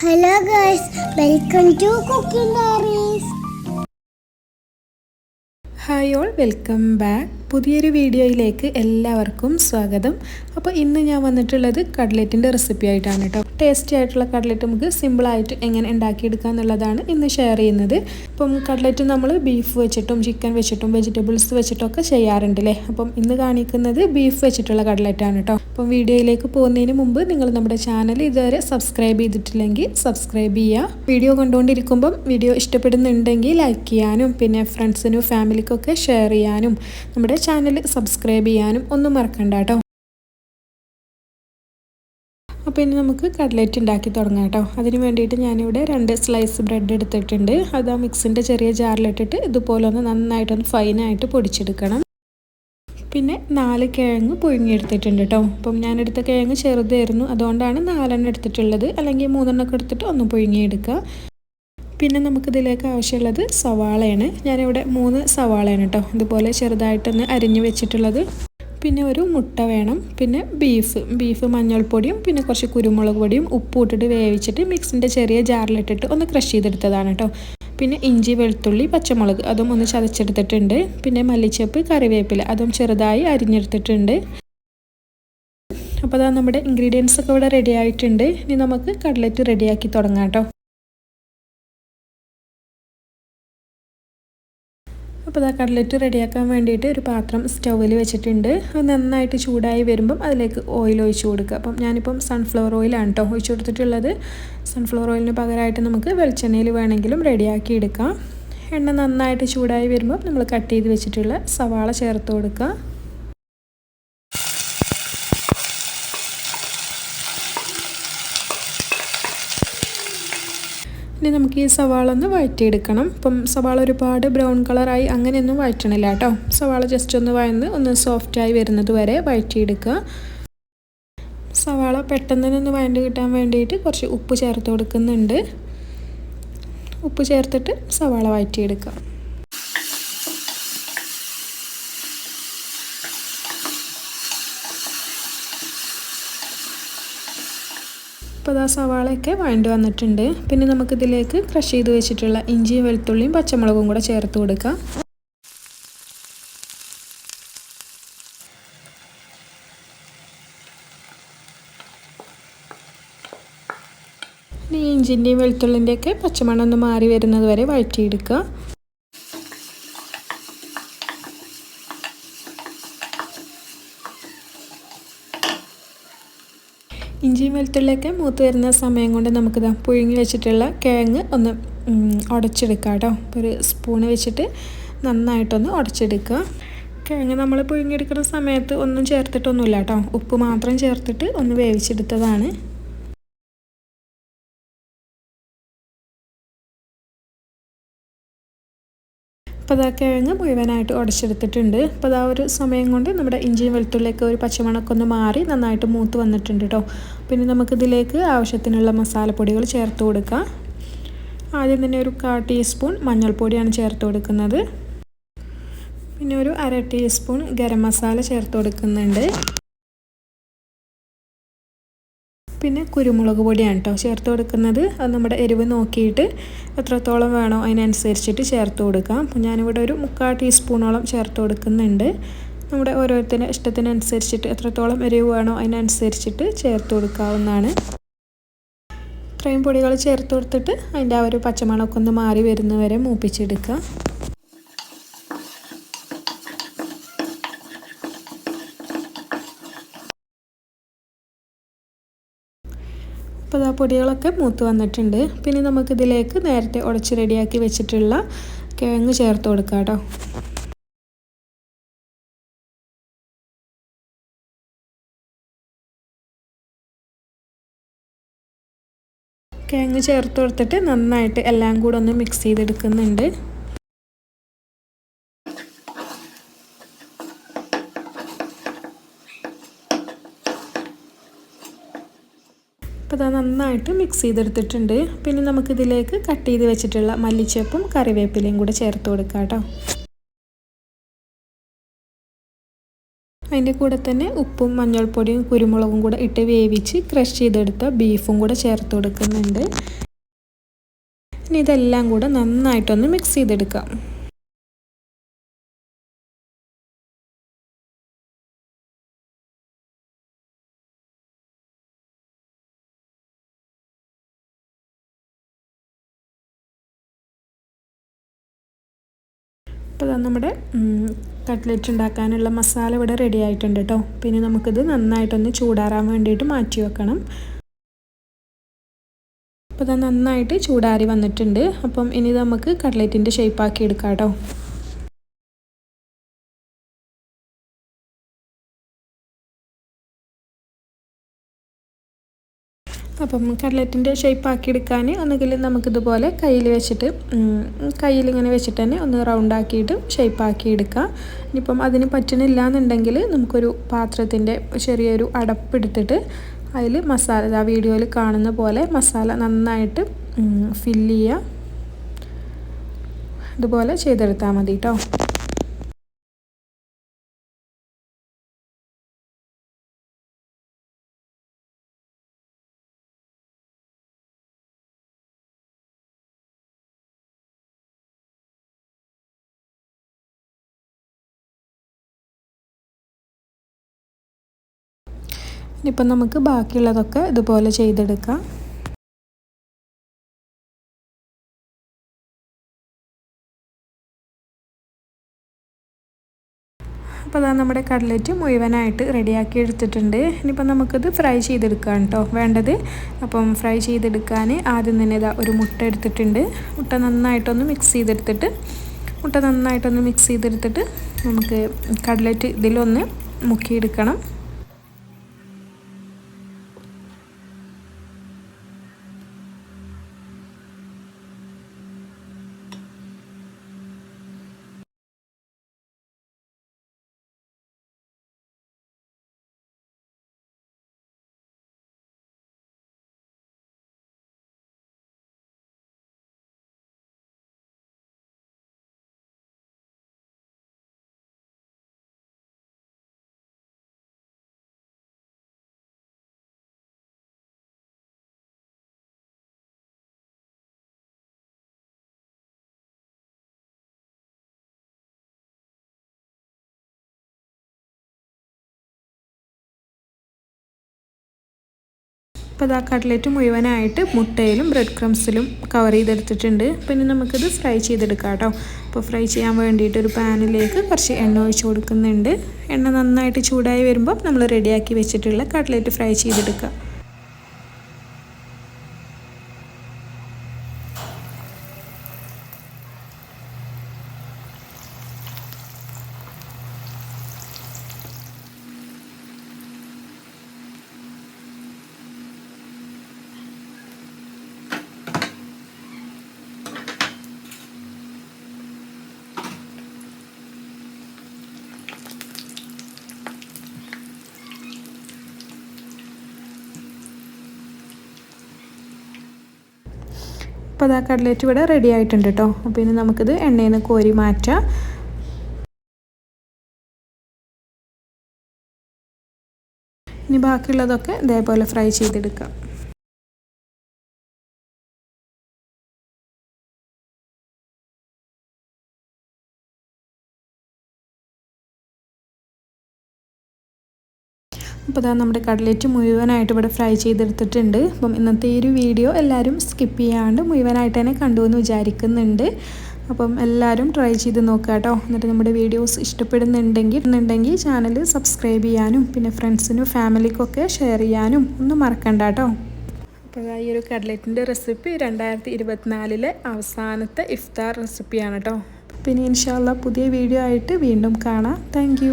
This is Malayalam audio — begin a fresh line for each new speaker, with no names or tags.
hello girls welcome to cooking diaries
hi all welcome back പുതിയൊരു വീഡിയോയിലേക്ക് എല്ലാവർക്കും സ്വാഗതം. അപ്പോൾ ഇന്ന് ഞാൻ വന്നിട്ടുള്ളത് കട്ലറ്റിന്റെ റെസിപ്പി ആയിട്ടാണ് കേട്ടോ. ടേസ്റ്റി ആയിട്ടുള്ള കട്ലറ്റ് നമുക്ക് സിമ്പിളായിട്ട് എങ്ങനെ ഉണ്ടാക്കിയെടുക്കുക എന്നുള്ളതാണ് ഇന്ന് ഷെയർ ചെയ്യുന്നത്. അപ്പം കട്ലറ്റ് നമ്മൾ ബീഫ് വെച്ചിട്ടും ചിക്കൻ വെച്ചിട്ടും വെജിറ്റബിൾസ് വെച്ചിട്ടൊക്കെ ചെയ്യാറുണ്ട് അല്ലേ അപ്പം ഇന്ന് കാണിക്കുന്നത് ബീഫ് വെച്ചിട്ടുള്ള കട്ലറ്റാണ് കേട്ടോ. അപ്പം വീഡിയോയിലേക്ക് പോകുന്നതിന് മുമ്പ് നിങ്ങൾ നമ്മുടെ ചാനൽ ഇതുവരെ സബ്സ്ക്രൈബ് ചെയ്തിട്ടില്ലെങ്കിൽ സബ്സ്ക്രൈബ് ചെയ്യുക. വീഡിയോ കണ്ടുകൊണ്ടിരിക്കുമ്പം വീഡിയോ ഇഷ്ടപ്പെടുന്നുണ്ടെങ്കിൽ ലൈക്ക് ചെയ്യാനും പിന്നെ ഫ്രണ്ട്സിനും ഫാമിലിക്കൊക്കെ ഷെയർ ചെയ്യാനും നമ്മുടെ ചാനൽ സബ്സ്ക്രൈബ് ചെയ്യാനും ഒന്നും മറക്കണ്ട കേട്ടോ. അപ്പോൾ ഇനി നമുക്ക് കട്ലറ്റ് ഉണ്ടാക്കി തുടങ്ങാം കേട്ടോ. അതിന് വേണ്ടിയിട്ട് ഞാനിവിടെ രണ്ട് സ്ലൈസ് ബ്രെഡ് എടുത്തിട്ടുണ്ട്. അത് ആ മിക്സിന്റെ ചെറിയ ജാറിലിട്ടിട്ട് ഇതുപോലെ ഒന്ന് നന്നായിട്ടൊന്ന് ഫൈനായിട്ട് പൊടിച്ചെടുക്കണം. പിന്നെ നാല് കിഴങ്ങ് പുഴുങ്ങിയെടുത്തിട്ടുണ്ട് കേട്ടോ. അപ്പം ഞാനെടുത്ത കിഴങ്ങ് ചെറുതായിരുന്നു. അതുകൊണ്ടാണ് നാലെണ്ണം എടുത്തിട്ടുള്ളത്. അല്ലെങ്കിൽ മൂന്നെണ്ണമൊക്കെ എടുത്തിട്ട് ഒന്ന് പുഴുങ്ങിയെടുക്കുക. പിന്നെ നമുക്കിതിലേക്ക് ആവശ്യമുള്ളത് സവാളയാണ്. ഞാനിവിടെ മൂന്ന് സവാളയാണ് കേട്ടോ ഇതുപോലെ ചെറുതായിട്ടൊന്ന് അരിഞ്ഞു വെച്ചിട്ടുള്ളത്. പിന്നെ ഒരു മുട്ട വേണം. പിന്നെ ബീഫ് ബീഫ് മഞ്ഞൾപ്പൊടിയും പിന്നെ കുറച്ച് കുരുമുളക് പൊടിയും ഉപ്പ് ഇട്ടിട്ട് വേവിച്ചിട്ട് മിക്സിന്റെ ചെറിയ ജാറിലിട്ടിട്ട് ഒന്ന് ക്രഷ് ചെയ്തെടുത്തതാണ് കേട്ടോ പിന്നെ ഇഞ്ചി വെളുത്തുള്ളി പച്ചമുളക് അതും ഒന്ന് ചതച്ചെടുത്തിട്ടുണ്ട്. പിന്നെ മല്ലിച്ചപ്പ് കറിവേപ്പില അതും ചെറുതായി അരിഞ്ഞെടുത്തിട്ടുണ്ട്. അപ്പോൾ അതാ നമ്മുടെ ഇൻഗ്രീഡിയൻസ് ഒക്കെ ഇവിടെ റെഡി ആയിട്ടുണ്ട്. ഇനി നമുക്ക് കട്ലറ്റ് റെഡിയാക്കി തുടങ്ങാം കേട്ടോ അപ്പോൾ ഇതാ കട്ലറ്റ് റെഡിയാക്കാൻ വേണ്ടിയിട്ട് ഒരു പാത്രം സ്റ്റൗവിൽ വെച്ചിട്ടുണ്ട്. അത് നന്നായിട്ട് ചൂടായി വരുമ്പം അതിലേക്ക് ഓയിൽ ഒഴിച്ചു കൊടുക്കുക. അപ്പം ഞാനിപ്പം സൺഫ്ലവർ ഓയിലാണ് കേട്ടോ ഒഴിച്ചു കൊടുത്തിട്ടുള്ളത്. സൺഫ്ലവർ ഓയിലിന് പകരമായിട്ട് നമുക്ക് വെളിച്ചെണ്ണയിൽ വേണമെങ്കിലും റെഡിയാക്കി എടുക്കാം. എണ്ണ നന്നായിട്ട് ചൂടായി വരുമ്പോൾ നമ്മൾ കട്ട് ചെയ്ത് വെച്ചിട്ടുള്ള സവാള ചേർത്ത് കൊടുക്കുക. ഇനി നമുക്ക് ഈ സവാള ഒന്ന് വഴറ്റിയെടുക്കണം. ഇപ്പം സവാള ഒരുപാട് ബ്രൗൺ കളറായി അങ്ങനെയൊന്നും വഴറ്റണില്ല കേട്ടോ. സവാള ജസ്റ്റ് ഒന്ന് വഴന്ന് ഒന്ന് സോഫ്റ്റായി വരുന്നത് വരെ വഴറ്റിയെടുക്കുക. സവാള പെട്ടെന്ന് തന്നെ ഒന്ന് വഴണ്ട് കിട്ടാൻ വേണ്ടിയിട്ട് കുറച്ച് ഉപ്പ് ചേർത്ത് കൊടുക്കുന്നുണ്ട്. ഉപ്പ് ചേർത്തിട്ട് സവാള വഴറ്റിയെടുക്കുക. ഇപ്പോൾ ആ സവാളയൊക്കെ വഴണ്ട് വന്നിട്ടുണ്ട്. പിന്നെ നമുക്കിതിലേക്ക് ക്രഷ് ചെയ്ത് വെച്ചിട്ടുള്ള ഇഞ്ചിയും വെളുത്തുള്ളിയും പച്ചമുളകും കൂടെ ചേർത്ത് കൊടുക്കാം. ഇഞ്ചിന്റെയും വെളുത്തുള്ളിന്റെയൊക്കെ പച്ചമണം ഒന്ന് മാറി വരുന്നത് വരെ വഴറ്റിയെടുക്കുക. ഇഞ്ചിയും വെളുത്തുള്ളിയൊക്കെ മൂത്ത് വരുന്ന സമയം കൊണ്ട് നമുക്കിതാ പുഴുങ്ങി വെച്ചിട്ടുള്ള കിഴങ്ങ് ഒന്ന് ഉടച്ചെടുക്കാം കേട്ടോ. ഒരു സ്പൂണ് വെച്ചിട്ട് നന്നായിട്ടൊന്ന് ഉടച്ചെടുക്കുക. കിഴങ്ങ് നമ്മൾ പുഴുങ്ങിയെടുക്കുന്ന സമയത്ത് ഒന്നും ചേർത്തിട്ടൊന്നുമില്ല കേട്ടോ. ഉപ്പ് മാത്രം ചേർത്തിട്ട് ഒന്ന് വേവിച്ചെടുത്തതാണ്. അപ്പോൾ അതാ കിഴങ്ങ് മുഴുവനായിട്ട് ഉടച്ചെടുത്തിട്ടുണ്ട്. അപ്പോൾ അതാ ഒരു സമയം കൊണ്ട് നമ്മുടെ ഇഞ്ചിയും വെളുത്തുള്ളിയൊക്കെ ഒരു പച്ചമണക്കൊന്ന് മാറി നന്നായിട്ട് മൂത്ത് വന്നിട്ടുണ്ട് കേട്ടോ. പിന്നെ നമുക്കിതിലേക്ക് ആവശ്യത്തിനുള്ള മസാലപ്പൊടികൾ ചേർത്ത് കൊടുക്കാം. ആദ്യം തന്നെ ഒരു കാ ടീസ്പൂൺ മഞ്ഞൾപ്പൊടിയാണ് ചേർത്ത് കൊടുക്കുന്നത്. പിന്നെ ഒരു അര ടീസ്പൂൺ ഗരം മസാല ചേർത്ത് കൊടുക്കുന്നുണ്ട്. പിന്നെ കുരുമുളക് പൊടിയാണ് കേട്ടോ ചേർത്ത് കൊടുക്കുന്നത്. അത് നമ്മുടെ എരിവ് നോക്കിയിട്ട് എത്രത്തോളം വേണോ അതിനനുസരിച്ചിട്ട് ചേർത്ത് കൊടുക്കാം. ഞാനിവിടെ ഒരു മുക്കാൽ ടീസ്പൂണോളം ചേർത്ത് കൊടുക്കുന്നുണ്ട്. നമ്മുടെ ഓരോരുത്തരുടെ ഇഷ്ടത്തിനനുസരിച്ചിട്ട് എത്രത്തോളം എരിവ് വേണോ അതിനനുസരിച്ചിട്ട് ചേർത്ത് കൊടുക്കാവുന്നതാണ്. ഇത്രയും പൊടികൾ ചേർത്ത് കൊടുത്തിട്ട് അതിന്റെ ആ ഒരു പച്ചമണമൊക്കെ ഒന്ന് മാറി വരുന്നവരെ മൂപ്പിച്ചെടുക്കുക. അപ്പോൾ ആ പൊടികളൊക്കെ മൂത്ത് വന്നിട്ടുണ്ട്. പിന്നെ നമുക്കിതിലേക്ക് നേരത്തെ ഉടച്ച് റെഡിയാക്കി വെച്ചിട്ടുള്ള കിഴങ്ങ് ചേർത്ത് കൊടുക്കാം കേട്ടോ. കിഴങ്ങ് ചേർത്ത് കൊടുത്തിട്ട് നന്നായിട്ട് എല്ലാം കൂടെ ഒന്ന് മിക്സ് ചെയ്തെടുക്കുന്നുണ്ട് അപ്പോൾ അത് നന്നായിട്ട് മിക്സ് ചെയ്തെടുത്തിട്ടുണ്ട്. പിന്നെ നമുക്കിതിലേക്ക് കട്ട് ചെയ്ത് വെച്ചിട്ടുള്ള മല്ലിച്ചപ്പും കറിവേപ്പിലയും കൂടെ ചേർത്ത് കൊടുക്കാം കേട്ടോ. അതിന്റെ കൂടെ തന്നെ ഉപ്പും മഞ്ഞൾപ്പൊടിയും കുരുമുളകും കൂടെ ഇട്ട് വേവിച്ച് ക്രഷ് ചെയ്തെടുത്ത ബീഫും കൂടെ ചേർത്ത് കൊടുക്കുന്നുണ്ട്. ഇനി ഇതെല്ലാം കൂടെ നന്നായിട്ടൊന്ന് മിക്സ് ചെയ്തെടുക്കാം. അപ്പോൾ നമ്മുടെ കട്ട്ലറ്റ് ഉണ്ടാക്കാനുള്ള മസാല ഇവിടെ റെഡി ആയിട്ടുണ്ട് കേട്ടോ പിന്നെ നമുക്കിത് നന്നായിട്ടൊന്ന് ചൂടാറാൻ വേണ്ടിയിട്ട് മാറ്റി വെക്കണം. അപ്പോൾ ഇത് നന്നായിട്ട് ചൂടാറി വന്നിട്ടുണ്ട്. അപ്പം ഇനി നമുക്ക് കട്ട്ലറ്റിന്റെ ഷേപ്പാക്കി എടുക്കാം കേട്ടോ അപ്പം കട്ട്ലറ്റിന്റെ ഷേപ്പ് ആക്കി എടുക്കാൻ ഒന്നുകിൽ നമുക്കിതുപോലെ കയ്യിൽ വെച്ചിട്ട് കയ്യിൽ ഇങ്ങനെ വെച്ചിട്ട് തന്നെ ഒന്ന് റൗണ്ട് ആക്കിയിട്ട് ഷേപ്പ് ആക്കി എടുക്കാം. ഇനിയിപ്പം അതിന് പറ്റണില്ല എന്നുണ്ടെങ്കിൽ നമുക്കൊരു പാത്രത്തിന്റെ ചെറിയൊരു അടപ്പെടുത്തിട്ട് അതിൽ മസാല ആ വീഡിയോയിൽ കാണുന്ന പോലെ മസാല നന്നായിട്ട് ഫില്ല് ചെയ്യുക. ഇതുപോലെ ചെയ്തെടുത്താൽ മതി കേട്ടോ ഇനിയിപ്പം നമുക്ക് ബാക്കിയുള്ളതൊക്കെ ഇതുപോലെ ചെയ്തെടുക്കാം. അപ്പോൾ അതാ നമ്മുടെ കട്ലറ്റ് മുഴുവനായിട്ട് റെഡിയാക്കി എടുത്തിട്ടുണ്ട്. ഇനിയിപ്പോൾ നമുക്കത് ഫ്രൈ ചെയ്തെടുക്കാം കേട്ടോ. വേണ്ടത് അപ്പം ഫ്രൈ ചെയ്തെടുക്കാൻ ആദ്യം തന്നെ ഇതാ ഒരു മുട്ട എടുത്തിട്ടുണ്ട്. മുട്ട നന്നായിട്ടൊന്ന് മിക്സ് ചെയ്തെടുത്തിട്ട് മുട്ട നന്നായിട്ടൊന്ന് മിക്സ് ചെയ്തെടുത്തിട്ട് നമുക്ക് കട്ലറ്റ് ഇതിലൊന്ന് മുക്കിയെടുക്കണം. അപ്പോൾ ആ കട്ട്ലറ്റ് മുഴുവനായിട്ട് മുട്ടയിലും ബ്രെഡ് ക്രംസിലും കവർ ചെയ്തെടുത്തിട്ടുണ്ട്. പിന്നെ നമുക്കിത് ഫ്രൈ ചെയ്തെടുക്കാം കേട്ടോ അപ്പോൾ ഫ്രൈ ചെയ്യാൻ വേണ്ടിയിട്ട് ഒരു പാനിലേക്ക് കുറച്ച് എണ്ണ ഒഴിച്ച് കൊടുക്കുന്നുണ്ട്. എണ്ണ നന്നായിട്ട് ചൂടായി വരുമ്പോൾ നമ്മൾ റെഡിയാക്കി വെച്ചിട്ടുള്ള കട്ട്ലറ്റ് ഫ്രൈ ചെയ്തെടുക്കുക അപ്പോൾ അതാ കട്ലേറ്റ് ഇവിടെ റെഡി ആയിട്ടുണ്ട് കേട്ടോ അപ്പോൾ ഇനി നമുക്കിത് എണ്ണയിൽ നിന്ന് കോരി മാറ്റാം. ഇനി ബാക്കിയുള്ളതൊക്കെ ഇതേപോലെ ഫ്രൈ ചെയ്തെടുക്കാം. അപ്പോൾ അതാ നമ്മുടെ കട്ലറ്റ് മുഴുവനായിട്ട് ഇവിടെ ഫ്രൈ ചെയ്തെടുത്തിട്ടുണ്ട്. അപ്പം ഇന്നത്തെ ഈ ഒരു വീഡിയോ എല്ലാവരും സ്കിപ്പ് ചെയ്യാണ്ട് മുഴുവനായിട്ട് തന്നെ കണ്ടു എന്ന് വിചാരിക്കുന്നുണ്ട്. അപ്പം എല്ലാവരും ട്രൈ ചെയ്ത് നോക്കുക കേട്ടോ. എന്നിട്ട് നമ്മുടെ വീഡിയോസ് ഇഷ്ടപ്പെടുന്നുണ്ടെങ്കിൽ എന്നുണ്ടെങ്കിൽ ചാനൽ സബ്സ്ക്രൈബ് ചെയ്യാനും പിന്നെ ഫ്രണ്ട്സിനും ഫാമിലിക്കൊക്കെ ഷെയർ ചെയ്യാനും ഒന്നും മറക്കണ്ട കേട്ടോ. അപ്പോൾ ഈ ഒരു കട്ലറ്റിന്റെ റെസിപ്പി രണ്ടായിരത്തി ഇരുപത്തിനാലിലെ അവസാനത്തെ ഇഫ്താർ റെസിപ്പിയാണ് കേട്ടോ. പിന്നെ ഇൻഷാല്ല പുതിയ വീഡിയോ ആയിട്ട് വീണ്ടും കാണാം. താങ്ക്